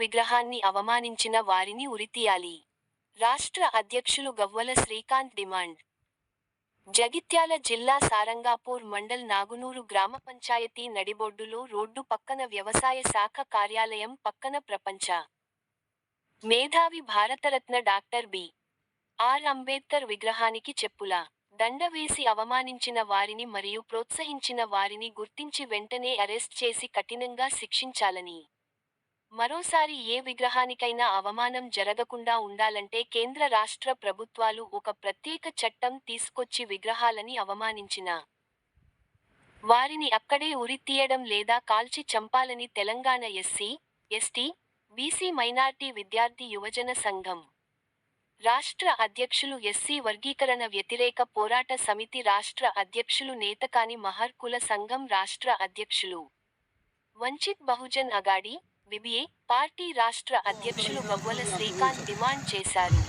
విగ్రహాన్ని అవమానించిన వారిని ఉరితీయాలి. రాష్ట్ర అధ్యక్షులు గవ్వల శ్రీకాంత్ డిమాండ్. జగిత్యాల జిల్లా సారంగాపూర్ మండల్ నాగునూరు గ్రామ పంచాయతీ నడిబొడ్డులో రోడ్డు పక్కన వ్యవసాయ శాఖ కార్యాలయం పక్కన ప్రపంచ. మేధావి Bharat Ratna doctor B. R. Ambedkar విగ్రహానికి చెప్పుల. దండ వేసి అవమానించిన వారిని మరియు ప్రోత్సహించిన వారిని గుర్తించి వెంటనే అరెస్ట్ చేసి కఠినంగా శిక్షించాలని. మరోసారి ఏ విగ్రహానికైనా అవమానం జరగకుండా ఉండాలంటే కేంద్ర రాష్ట్ర ప్రభుత్వాలు ఒక ప్రత్యేక చట్టం తీసుకొచ్చి విగ్రహాలని అవమానించిన. వారిని అక్కడే ఉరి తీయడం లేదా కాల్చి చంపాలని Telangana SC ST BC minority విద్యార్థి యువజన సంఘం. రాష్ట్ర అధ్యక్షులు ఎస్సీ వర్గీకరణ వ్యతిరేక పోరాట సమితి రాష్ట్ర అధ్యక్షులు నేతకాని మహర్కుల సంఘం రాష్ట్ర అధ్యక్షులు. వంచిత్ బహుజన్ అగాడి బిబిఏ పార్టీ రాష్ట్ర అధ్యక్షులు గవ్వల శ్రీకాంత్ డిమాండ్ చేశారు.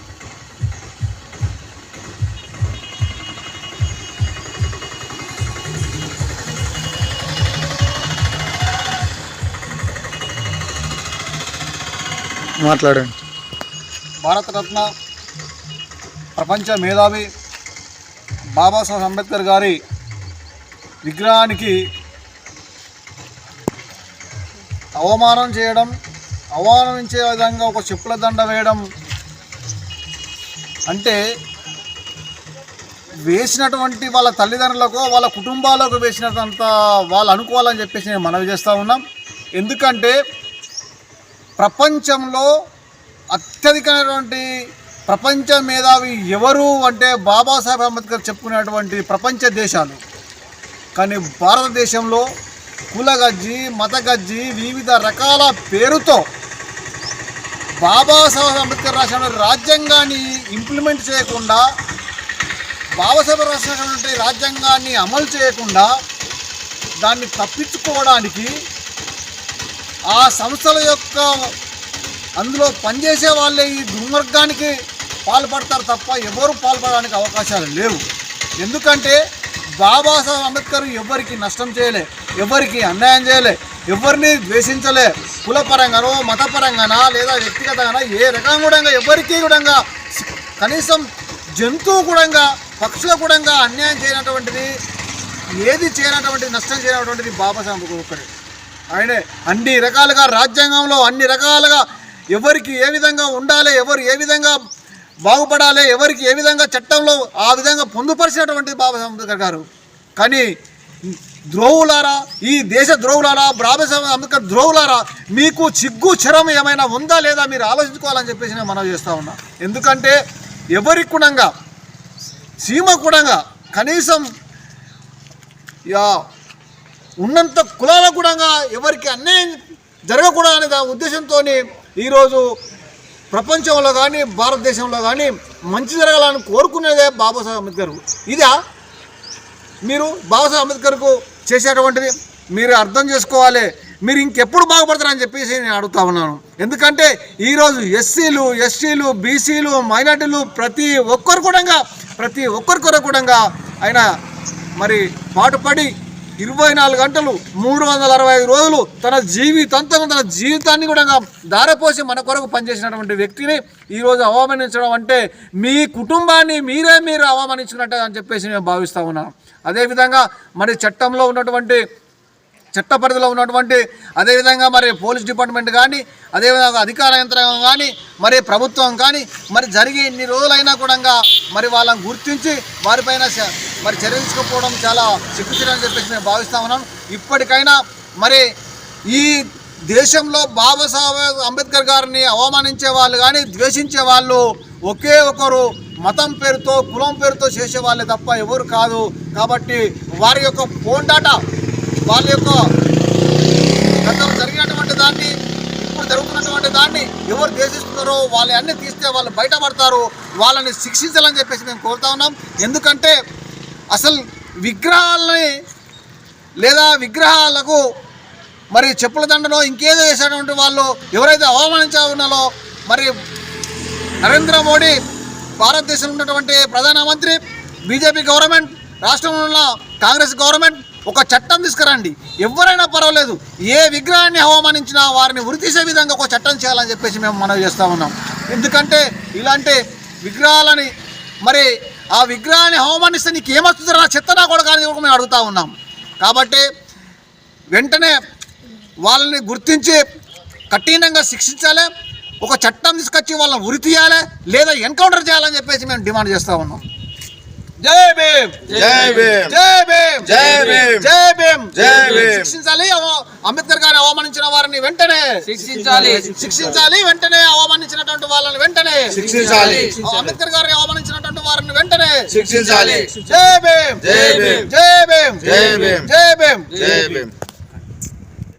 మాట్లాడండి. భారతరత్న ప్రపంచ మేధావి బాబాసాహెబ్ అంబేద్కర్ గారి విగ్రహానికి అవమానం చేయడం అవమానించే విధంగా ఒక చెప్పుల దండ వేయడం అంటే వేసినటువంటి వాళ్ళ తల్లిదండ్రులకు వాళ్ళ కుటుంబాలకు వేసినంత వాళ్ళు అనుకోవాలని చెప్పేసి నేను మనవి చేస్తూ ఉన్నాం. ఎందుకంటే ప్రపంచంలో అత్యధికమైనటువంటి ప్రపంచ మేధావి ఎవరు అంటే బాబాసాహెబ్ అంబేద్కర్ చెప్పుకునేటువంటి ప్రపంచ దేశాలు. కానీ భారతదేశంలో కులగజ్జి మతగజ్జి వివిధ రకాల పేరుతో బాబాసాహెబ్ అంబేద్కర్ రాసిన రాజ్యాంగాన్ని ఇంప్లిమెంట్ చేయకుండా బాబాసాహెబ్ రాసినటువంటి రాజ్యాంగాన్ని అమలు చేయకుండా దాన్ని తప్పించుకోవడానికి ఆ సంస్థల యొక్క అందులో పనిచేసే వాళ్ళే ఈ దుర్మార్గానికి పాల్పడతారు తప్ప ఎవరు పాల్పడడానికి అవకాశాలు లేవు. ఎందుకంటే బాబాసాహెబ్ అంబేద్కర్ ఎవరికి నష్టం చేయలే. ఎవరికి అన్యాయం చేయలే ఎవరిని ద్వేషించలే. కులపరంగానో మతపరంగానా లేదా వ్యక్తిగతంగానా ఏ రకంగా కూడా ఎవరికి కూడా కనీసం జంతువు కూడా పక్షుల కూడా అన్యాయం చేయనటువంటిది ఏది చేయనటువంటిది నష్టం చేయనటువంటిది బాబాసాహెబ్ అంబేద్కర్ ఒక్కడే. ఆయనే అన్ని రకాలుగా రాజ్యాంగంలో అన్ని రకాలుగా ఎవరికి ఏ విధంగా ఉండాలి ఎవరు ఏ విధంగా బాగుపడాలి ఎవరికి ఏ విధంగా చట్టంలో ఆ విధంగా పొందుపరిచినటువంటి బాబాసాహెబ్ అంబేద్కర్ గారు. కానీ ద్రోవులారా ఈ దేశ ద్రోవులారా బాబాసాహెబ్ అంబేద్కర్ ద్రోవులారా మీకు చిగ్గు చరం ఏమైనా ఉందా లేదా మీరు ఆలోచించుకోవాలని చెప్పేసి నేను మనవి చేస్తూ ఉన్నా. ఎందుకంటే ఎవరి కుణంగా సీమ కుణంగా కనీసం యా ఉన్నంత కులాల కూడా ఎవరికి అన్యాయం జరగకూడదు అనే ఉద్దేశంతో ఈరోజు ప్రపంచంలో కానీ భారతదేశంలో కానీ మంచి జరగాలని కోరుకునేదే బాబాసాహెబ్ అంబేద్కర్. ఇదా మీరు బాబాసాహెబ్ అంబేద్కర్కు చేసేటువంటిది మీరు అర్థం చేసుకోవాలి. మీరు ఇంకెప్పుడు బాగుపడతారని చెప్పేసి నేను అడుగుతా ఉన్నాను. ఎందుకంటే ఈరోజు ఎస్సీలు ఎస్టీలు బీసీలు మైనార్టీలు ప్రతి ఒక్కరు కూడా ప్రతి ఒక్కరి కూడా ఆయన మరి పాటుపడి ఇరవై నాలుగు గంటలు మూడు వందల అరవై ఐదు రోజులు తన జీవితంతం తన జీవితాన్ని కూడా దారపోసి మన కొరకు పనిచేసినటువంటి వ్యక్తిని ఈరోజు అవమానించడం అంటే మీ కుటుంబాన్ని మీరే మీరు అవమానించినట్టు అని చెప్పేసి నేను భావిస్తూ ఉన్నాను అదేవిధంగా మరి చట్టంలో ఉన్నటువంటి చట్ట పరిధిలో ఉన్నటువంటి అదేవిధంగా మరి పోలీస్ డిపార్ట్మెంట్ కానీ అదేవిధంగా అధికార యంత్రాంగం కానీ మరి ప్రభుత్వం కానీ మరి జరిగే ఇన్ని రోజులైనా కూడా మరి వాళ్ళని గుర్తించి వారిపైన మరి చర్య తీసుకోకపోవడం చాలా సిగ్గుచేటని చెప్పేసి మేము భావిస్తా ఉన్నాం. ఇప్పటికైనా మరి ఈ దేశంలో బాబాసాహెబ్ అంబేద్కర్ గారిని అవమానించే వాళ్ళు కానీ ద్వేషించే వాళ్ళు ఒకే ఒకరు మతం పేరుతో కులం పేరుతో చేసేవాళ్ళే తప్ప ఎవరు కాదు. కాబట్టి వారి యొక్క పోండాట వాళ్ళ యొక్క గతం జరిగినటువంటి దాన్ని ఇప్పుడు జరుగుతున్నటువంటి దాన్ని ఎవరు ద్వేషిస్తున్నారో వాళ్ళని అన్ని తీస్తే వాళ్ళు బయటపడతారు. వాళ్ళని శిక్షించాలని చెప్పేసి మేము కోరుతా ఉన్నాం. ఎందుకంటే అసలు విగ్రహాలని లేదా విగ్రహాలకు మరి చెప్పుల దండలో ఇంకేదో చేసేటువంటి వాళ్ళు ఎవరైతే అవమానించా ఉన్నారో మరి నరేంద్ర మోడీ భారతదేశంలో ఉన్నటువంటి ప్రధానమంత్రి బీజేపీ గవర్నమెంట్ రాష్ట్రంలో ఉన్న కాంగ్రెస్ గవర్నమెంట్ ఒక చట్టం తీసుకురండి. ఎవరైనా పర్వాలేదు. ఏ విగ్రహాన్ని అవమానించినా వారిని ఉరితీసే విధంగా ఒక చట్టం చేయాలని చెప్పేసి మేము మనవి చేస్తూ ఉన్నాం. ఎందుకంటే ఇలాంటి విగ్రహాలని మరి ఆ విగ్రహాన్ని అవమానిస్తే నీకు ఏమొస్తుంది నా చెత్త నా కూడా కానీ మేము అడుగుతా ఉన్నాం. కాబట్టి వెంటనే వాళ్ళని గుర్తించి కఠినంగా శిక్షించాలి ఒక చట్టం తీసుకొచ్చి వాళ్ళని ఉరి తీయాలి లేదా ఎన్కౌంటర్ చేయాలని చెప్పేసి మేము డిమాండ్ చేస్తూ ఉన్నాం. జై భీమ్! జై భీమ్! జై భీమ్! జై భీమ్! జై భీమ్! జై భీమ్. శిక్షించాలి అవ- అంబేద్కర్ గారిని అవమానించిన వారిని వెంటనే శిక్షించాలి. శిక్షించాలి వెంటనే అవమానించినటువంటి వాళ్ళని వెంటనే శిక్షించాలి. అంబేద్కర్ గారిని అవమానించినటువంటి వెంటనే శిక్షించాలి జై భీమ్ జై భీమ్ జై భీమ్ జై భీమ్ జై భీమ్ జై భీమ్